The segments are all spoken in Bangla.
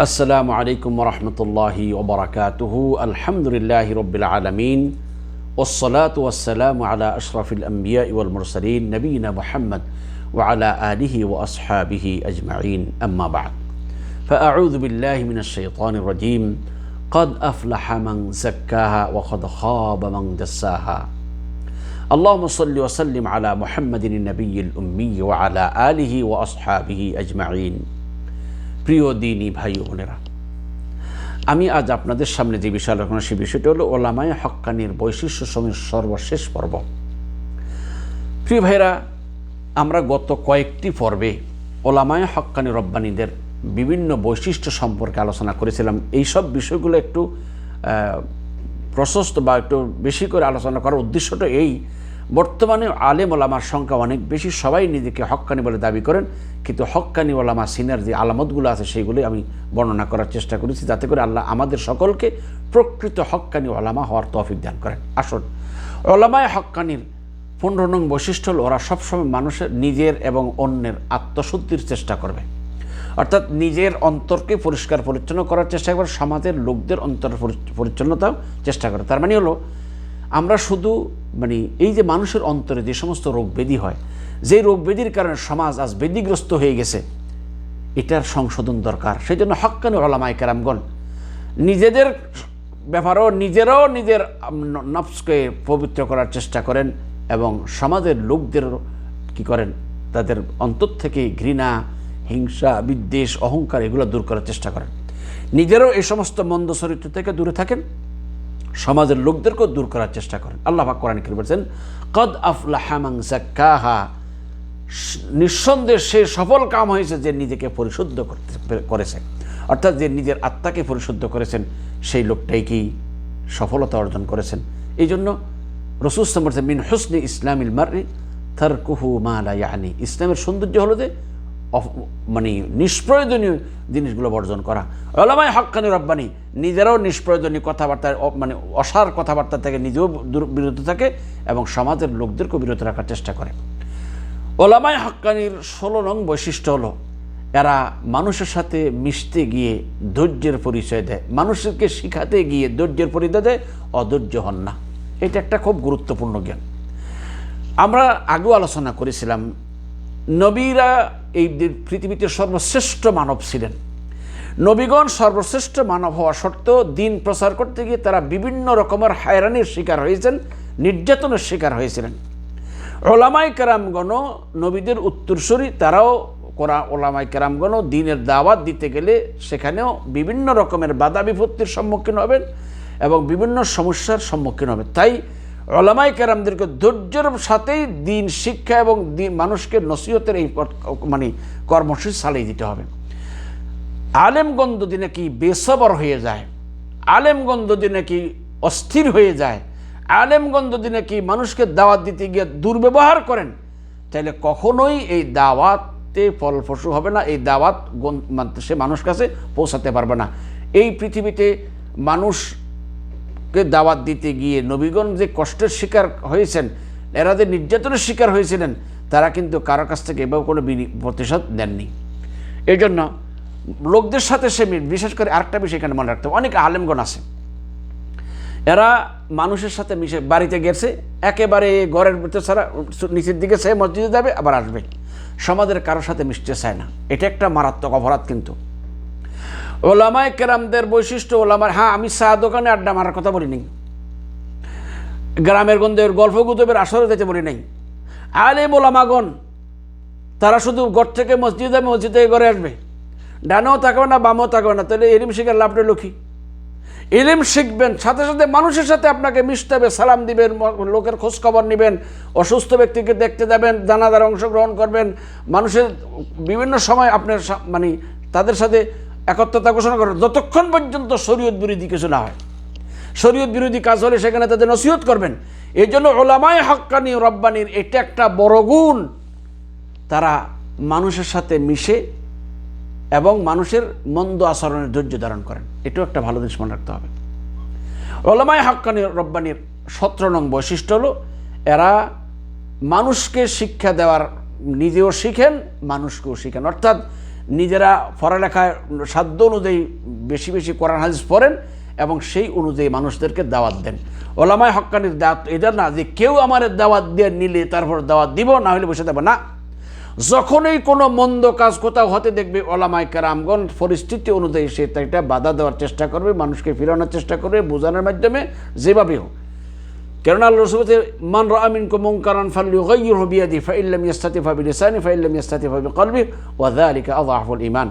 السلام عليكم ورحمة الله وبركاته. الحمد لله رب العالمين والصلاة والسلام على أشرف الأنبياء والمرسلين نبينا محمد وعلى آله وأصحابه أجمعين. أما بعد فأعوذ بالله من الشيطان الرجيم. قد أفلح من زكاها وقد خاب من دساها. اللهم صل وسلم على محمد النبي الأمي وعلى آله وأصحابه أجمعين. প্রিয় দিনী ভাই বোনেরা, আমি আজ আপনাদের সামনে যে বিষয় আলোচনা সেই বিষয়টি হলো ওলামায় হক্কানির বৈশিষ্ট্য সময়ের সর্বশেষ পর্ব। প্রিয় ভাইরা আমরা গত কয়েকটি পর্বে ওলামায় হক্কানি রব্বানীদের বিভিন্ন বৈশিষ্ট্য সম্পর্কে আলোচনা করেছিলাম। এই সব বিষয়গুলো একটু প্রশস্ত বা একটু বেশি করে আলোচনা করার উদ্দেশ্যটা এই বর্তমানে আলেম ওলামার সংখ্যা অনেক বেশি, সবাই নিজেকে হক্কানি বলে দাবি করেন। কিন্তু হক্কানি ওলামা সিনার যে আলামতগুলো আছে, সেইগুলি আমি বর্ণনা করার চেষ্টা করেছি, যাতে করে আল্লাহ আমাদের সকলকে প্রকৃত হক্কানি ওলামা হওয়ার তৌফিক দান করেন। আসুন, ওলামায় হক্কানির পনেরো নং বৈশিষ্ট্য হল, ওরা সবসময় মানুষের নিজের এবং অন্যের আত্মশুদ্ধির চেষ্টা করবে। অর্থাৎ নিজের অন্তরকে পরিষ্কার পরিচ্ছন্ন করার চেষ্টা করে সমাজের লোকদের অন্তর পরি- পরিচ্ছন্নতাও চেষ্টা করে তার মানে হলো আমরা শুধু মানে এই যে মানুষের অন্তরে যে সমস্ত রোগ ব্যাধি হয়, যে রোগ ব্যাধির কারণে সমাজ আজ বেদিগ্রস্ত হয়ে গেছে, এটার সংশোধন দরকার। সেই জন্য হক্কানি ওলামায় কেরামগণ, নিজেদের ব্যাপারেও নিজেরাও নিজের নফসকে পবিত্র করার চেষ্টা করেন এবং সমাজের লোকদের কি করেন, তাদের অন্তর থেকে ঘৃণা, হিংসা, বিদ্বেষ, অহংকার এগুলো দূর করার চেষ্টা করেন। নিজেরাও এই সমস্ত মন্দ চরিত্র থেকে দূরে থাকেন। সমাজের লোকদেরকেও দূর করার চেষ্টা করেন। আল্লাহ পাক কোরআন কি বলছেন, কদ আফলাহা মান জাক্কাহা নিঃসন্দেহে সে সফল কাম হয়েছে যে নিজেকে পরিশুদ্ধ করতে করেছে। অর্থাৎ যে নিজের আত্মাকে পরিশুদ্ধ করেছেন, সেই লোকটাই কি সফলতা অর্জন করেছেন? এই জন্য বলছেন, মিন হুসনি ইসলামিল মারি থার কুহু মালা ইয়ানি ইসলামের সৌন্দর্য হলো যে মানে নিষ্প্রয়োজনীয় জিনিসগুলো বর্জন করা। ওলামাই হক্কানি রব্বানি, নিজেরাও নিষ্প্রয়োজনীয় কথাবার্তা মানে অসার কথাবার্তা থেকে নিজেও বিরত থাকে এবং সমাজের লোকদেরকেও বিরত রাখার চেষ্টা করে। ওলামাই হক্কানির ষোলো নং বৈশিষ্ট্য হলো, এরা মানুষের সাথে মিশতে গিয়ে ধৈর্যের পরিচয় দেয়। মানুষকে শিখাতে গিয়ে ধৈর্যের পরিচয় দেয়, অধৈর্য হন না। এটা একটা খুব গুরুত্বপূর্ণ জ্ঞান। আমরা আগেও আলোচনা করেছিলাম, নবীরা এই পৃথিবীতে সর্বশ্রেষ্ঠ মানব ছিলেন। নবীগণ সর্বশ্রেষ্ঠ মানব হওয়া সত্ত্বেও দিন প্রচার করতে গিয়ে তারা বিভিন্ন রকমের হায়রানির শিকার হয়েছেন, নির্যাতনের শিকার হয়েছিলেন। ওলামাই কেরামগণ, নবীদের উত্তরসূরি, তারাও কোরা ওলামাই কেরামগণ দিনের দাওয়াত দিতে গেলে সেখানেও বিভিন্ন রকমের বাধা বিপত্তির সম্মুখীন হবেন এবং বিভিন্ন সমস্যার সম্মুখীন হবেন। তাই ওলামাই কেরামদেরকে ধৈর্যের সাথেই দিন শিক্ষা এবং মানুষকে নসিহতের এই মানে কর্মসূচি চালিয়ে দিতে হবে। আলেমগঞ্জ যদি নাকি বেসবর হয়ে যায়? আলেমগঞ্জ যদি নাকি অস্থির হয়ে যায়? আলেমগঞ্জ যদি নাকি মানুষকে দাওয়াত দিতে গিয়ে দুর্ব্যবহার করেন? তাহলে কখনোই এই দাওয়াতে ফলপ্রসূ হবে না, এই দাওয়াত মানে সে মানুষ কাছে পৌঁছাতে পারবে না। এই পৃথিবীতে মানুষকে দাওয়াত দিতে গিয়ে নবীগণ যে কষ্টের শিকার হয়েছেন, এরা যে নির্যাতনের শিকার হয়েছিলেন, তারা কিন্তু কারও কাছ থেকে এভাবে কোনো প্রতিশোধ দেননি এই জন্য লোকদের সাথে সে বিশেষ করে আরেকটা বিষয় এখানে মনে রাখতে হবে। অনেক আলেমগণ আছে। এরা মানুষের সাথে মিশে বাড়িতে গেছে, একেবারে ঘরের ভিতরে ছাড়া নিচের দিকে সে মসজিদে যাবে, আবার আসবে। সমাজের কারোর সাথে মিশতে চায় না। এটা একটা মারাত্মক অপরাধ কিন্তু। ওলামায় কেরামদের বৈশিষ্ট্য ওলামার হ্যাঁ আমি চা দোকানে আড্ডা মারার কথা বলিনি গ্রামের গন্ধের গল্প গুজবের আসরে যেতে বলি নাই। আলে ওলামাগণ, তারা শুধু ঘর থেকে মসজিদে মসজিদে ঘরে আসবে। ডানেও থাকবে না, বামও থাকবে না। তাহলে এলিম শিখার লাভটা লক্ষ্মী এলিম শিখবেন, সাথে সাথে মানুষের সাথে আপনাকে মিশতে হবে, সালাম দিবেন, লোকের খোঁজ খবর নেবেন, অসুস্থ ব্যক্তিকে দেখতে যাবেন, দানাদার অংশগ্রহণ করবেন। মানুষের বিভিন্ন সময় আপনার মানে তাদের সাথে একত্রতা ঘোষণা করবেন যতক্ষণ পর্যন্ত শরীয়ত বিরোধী কিছু না হয়। শরীয়ত বিরোধী কাজ হলে সেখানে তাদের নসিহত করবেন। এই জন্য ওলামায় হক্কানি রব্বানির এটা একটা বড় গুণ। তারা মানুষের সাথে মিশে এবং মানুষের মন্দ আচরণের ধৈর্য ধারণ করেন। এটাও একটা ভালো জিনিস মনে রাখতে হবে। ওলামায় হাক্কানি রব্বানির সতেরো নং বৈশিষ্ট্য হলো, এরা মানুষকে শিক্ষা দেওয়ার নিজেও শিখেন, মানুষকেও শিখেন। অর্থাৎ নিজেরা পড়ালেখায় সাধ্য অনুযায়ী বেশি বেশি কোরআন হাদিস পড়েন এবং সেই অনুযায়ী মানুষদেরকে দাওয়াত দেন। ওলামায় হক্কানির দাওয়াত এটা না যে কেউ আমার দাওয়াত দিয়ে নিলে তারপর দাওয়াত দিব, না হলে বসে দেবো না। যখনই কোনো মন্দ কাজ কোথাও হতে দেখবে ওলামাই কেরামগণ পরিস্থিতি অনুযায়ী সে এটা বাধা দেওয়ার চেষ্টা করবে, মানুষকে ফিরানোর চেষ্টা করবে, বোঝানোর মাধ্যমে যেভাবে হোক। কেননা আল্লাহ রসুল বলছে, মান রামিন কো মুনকারান ফাল্লিউগাইয়ির বিয়াদি ফাইল্লাম ইয়াস্তাতিফা বিলিসানি ফাইল্লাম ইয়াস্তাতিফা বিকলবি ওয়া যালিকা আযআফুল ঈমান।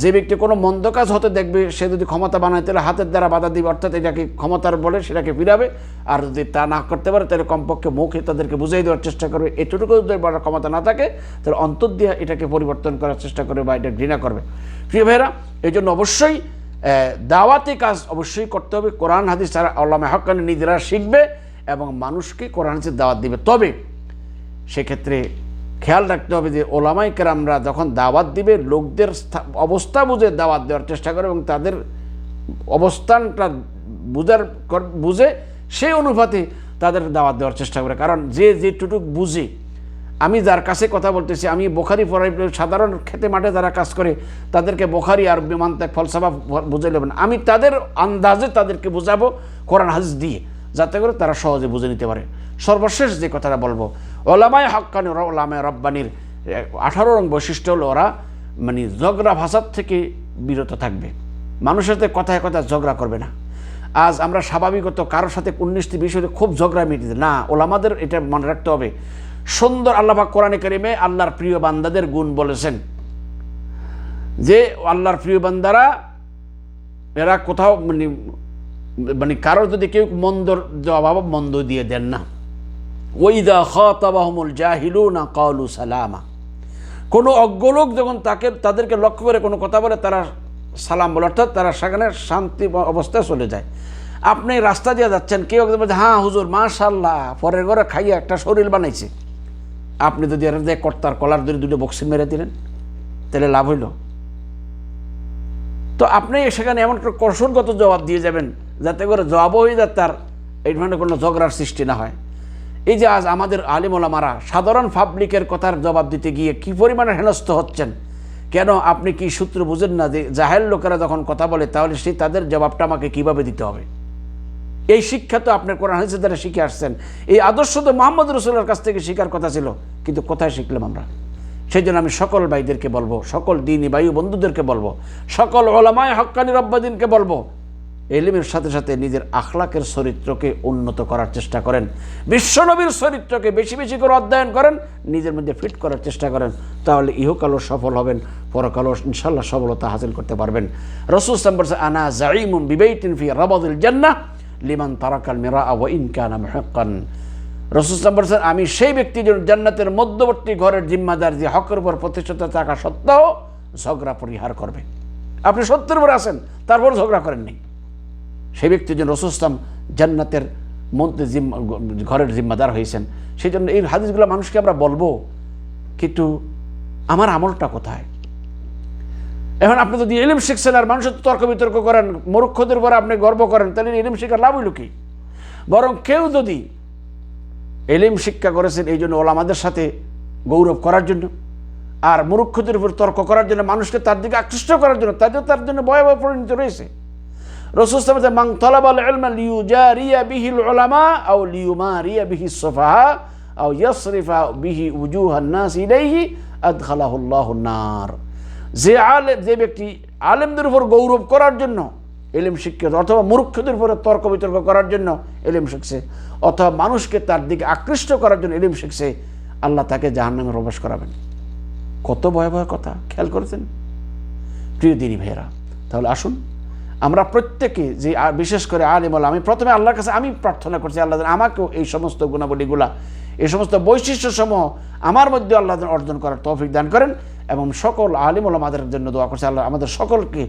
যে ব্যক্তি কোনো মন্দ কাজ হতে দেখবে সে যদি ক্ষমতা বানায় তাহলে হাতের দ্বারা বাধা দিবে অর্থাৎ এটাকে ক্ষমতার বলে সেটাকে ফিরাবে। আর যদি তা না করতে পারে তাহলে কমপক্ষে মুখে তাদেরকে বুঝিয়ে দেওয়ার চেষ্টা করবে। এটুকু যদি বড় ক্ষমতা না থাকে তাহলে অন্তর দিয়ে এটাকে পরিবর্তন করার চেষ্টা করবে বা এটা ঘৃণা করবে। প্রিয় ভাইরা এই জন্য অবশ্যই দাওয়াতি কাজ অবশ্যই করতে হবে। কোরআন হাদিস তারা আল্লামা হকানি নিজেরা শিখবে। এবং মানুষকে কোরআন হাদিসের দাওয়াত দিবে। তবে সেক্ষেত্রে খেয়াল রাখতে হবে যে ওলামাই কেরামরা যখন দাওয়াত দিবে, লোকদের অবস্থা বুঝে দাওয়াত দেওয়ার চেষ্টা করে এবং তাদের অবস্থানটা বুঝার বুঝে সেই অনুপাতে তাদের দাওয়াত দেওয়ার চেষ্টা করে। কারণ যে যেটুটুক বুঝে, আমি যার কাছে কথা বলতেছি, আমি বোখারি পড়াই, সাধারণ খেতে মাঠে যারা কাজ করে, তাদেরকে বোখারি আর বিমান ত্যাগ ফলসাফা বুঝে নেবেন আমি তাদের আন্দাজে তাদেরকে বুঝাবো কোরআন হাদিস দিয়ে। যাতে করে তারা সহজে বুঝে নিতে পারে। সর্বশেষ যে কথাটা বলব, ওলামায় হক্কানি ওরা ওলামায় রব্বানির আঠারো রং বৈশিষ্ট্য হলো ওরা মানে ঝগড়া ভাষার থেকে বিরত থাকবে। মানুষের সাথে কথায় কথায় ঝগড়া করবে না। আজ আমরা স্বাভাবিকত কারোর সাথে উনিশটি বিষয়ে খুব ঝগড়া মিটিতে না, ওলামাদের এটা মনে রাখতে হবে। সুন্দর আল্লাহ কোরআনে কারিমে আল্লাহর প্রিয় বান্দাদের গুণ বলেছেন যে, আল্লাহর প্রিয় বান্দারা, এরা কোথাও মানে মানে কারোর যদি কেউ মন্দর জবাব মন্দ দিয়ে দেন না। ওইদা খাতাবাহমুল জাহিলুনা কালু সালামা। কোনো অজ্ঞ লোক যখন তাকে, তাদেরকে লক্ষ্য করে কোনো কথা বলে, তারা সালাম বলে, অর্থাৎ তারা সেখানে শান্তি অবস্থায় চলে যায়। আপনি রাস্তা দিয়ে যাচ্ছেন, কেউ একদম বলছে হ্যাঁ হুজুর মাশাল্লাহ পরের ঘরে খাইয়ে একটা শরীর বানাইছে। আপনি যদি এর দিয়ে কর্তার কলার ধরে দুটো বক্সিং মেরে দিলেন, তাহলে লাভ হইল। তো আপনি সেখানে এমন একটা কৌশলগত জবাব দিয়ে যাবেন যাতে করে জবাবও হয়ে যায় তার এই ধরনের কোনো ঝগড়ার সৃষ্টি না হয়। এই যে আজ আমাদের আলিমোলামারা সাধারণ পাবলিকের কথার জবাব দিতে গিয়ে কি পরিমাণে হেনস্থ হচ্ছেন? কেন আপনি কি সূত্র বুঝেন না যে জাহের লোকেরা যখন কথা বলে তাহলে সেই তাদের জবাবটা আমাকে কীভাবে দিতে হবে? এই শিক্ষা তো আপনার কোরআন হাদিসের দ্বারা শিখে আসছেন। এই আদর্শ তো মোহাম্মদ রসুল্লার কাছ থেকে শেখার কথা ছিল, কিন্তু কোথায় শিখলাম আমরা? সেই জন্য আমি সকল ভাইদেরকে বলব, সকল দিনী বায়ু বন্ধুদেরকে বলব, সকল ওলামায় হক্কানি রব্বাদিনকে বলব এলিমের সাথে সাথে নিজের আখলাকের চরিত্রকে উন্নত করার চেষ্টা করেন। বিশ্বনবীর চরিত্রকে বেশি বেশি করে অধ্যয়ন করেন, নিজের মধ্যে ফিট করার চেষ্টা করেন। তাহলে ইহকালও সফল হবেন, পরকালও ইনশাল্লাহ সফলতা হাসিল করতে পারবেন। রসুল বলছে আনা জাইমুন বিবেইটিন ফি রাবাদুল জান্নাহ লিমান তারাকাল মিরা ওয়া ইন কানা মুহাক্কান। রসুল বলছেন, আমি সেই ব্যক্তি জান্নাতের মধ্যবর্তী ঘরের জিম্মাদার, যে হকের উপর প্রতিষ্ঠিত থাকা সত্ত্বেও ঝগড়া পরিহার করবে। আপনি সত্যের উপর আছেন তারপর ঝগড়া করেননি। সেই ব্যক্তি যেন রসুস্তাম জান্নাতের মধ্যে জিম্মা ঘরের জিম্মাদার হয়েছেন সেই জন্য এই হাদিসগুলো মানুষকে আমরা বলব, কিন্তু আমার আমলটা কোথায়? এখন আপনি যদি ইলিম শিখছেন আর মানুষের তর্ক বিতর্ক করেন, মূর্খদের উপর আপনি গর্ব করেন, তাহলে এলিম শিক্ষার লাভ হইল কি? বরং কেউ যদি এলিম শিক্ষা করেছেন এই জন্য ওলামাদের সাথে গৌরব করার জন্য, আর মূর্খদের উপর তর্ক করার জন্য মানুষকে তার দিকে আকৃষ্ট করার জন্য, তাদের তার জন্য ভয়াবহ পরিণত রয়েছে। রসুল মাং তলাবাল ইলমা লিউজারিয়া বিহিল উলামা আও লিউমারিয়া বিহি সুফাহা আও ইয়াসরিফা বিহি উজুহান নাস ইলাইহি আদখালাহুল্লাহুন নার যে আলেম যে ব্যক্তি আলেমদের উপর গৌরব করার জন্য এলিম শিক্ষা অথবা মূর্খদের উপরে তর্ক বিতর্ক করার জন্য এলিম শিখছে, অথবা মানুষকে তার দিকে আকৃষ্ট করার জন্য এলিম শিখছে, আল্লাহ তাকে জাহান্নামে প্রবেশ করাবেন। কত ভয়াবহ কথা, খেয়াল করেছেন? প্রিয় দিনী ভাইয়েরা, তাহলে আসুন আমরা প্রত্যেকে যে বিশেষ করে আলিমল আমি প্রথমে আল্লাহর কাছে আমি প্রার্থনা করছি, আল্লাহ আমাকেও এই সমস্ত গুণাবলীগুলা, এই সমস্ত বৈশিষ্ট্যসমূহ আমার মধ্যে আল্লাহ অর্জন করার তৌফিক দান করেন এবং সকল আলিমল আমাদের জন্য দোয়া করছে, আল্লাহ আমাদের সকলকে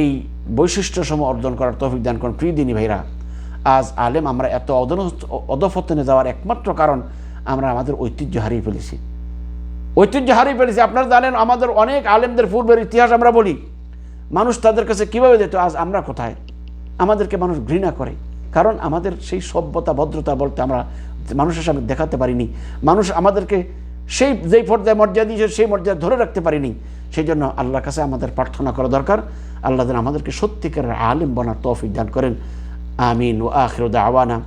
এই বৈশিষ্ট্যসমূহ অর্জন করার তৌফিক দান করেন। প্রিয় দিনী ভাইরা, আজ আলেম আমরা এত অদন অধপতনে যাওয়ার একমাত্র কারণ আমরা আমাদের ঐতিহ্য হারিয়ে ফেলেছি। ঐতিহ্য হারিয়ে ফেলেছি। আপনারা জানেন, আমাদের অনেক আলেমদের পূর্বের ইতিহাস আমরা বলি। মানুষ তাদের কাছে কীভাবে যেত, আজ আমরা কোথায়? আমাদেরকে মানুষ ঘৃণা করে। কারণ আমাদের সেই সভ্যতা, ভদ্রতা বলতে আমরা মানুষের সামনে দেখাতে পারিনি। মানুষ আমাদেরকে সেই, যেই পর্যায়ে মর্যাদা দিয়েছে, সেই মর্যাদা ধরে রাখতে পারিনি। সেই জন্য আল্লাহর কাছে আমাদের প্রার্থনা করা দরকার। আল্লাহ যেন আমাদেরকে সত্যিকারের আলিম বনার তৌফিক দান করেন। আমিন। ও আখির দাওয়ানা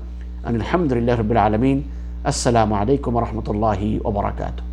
আলহামদুলিল্লাহ রবিল আলমিন। আসসালামু আলাইকুম রহমতুল্লাহি ওবরাকাতু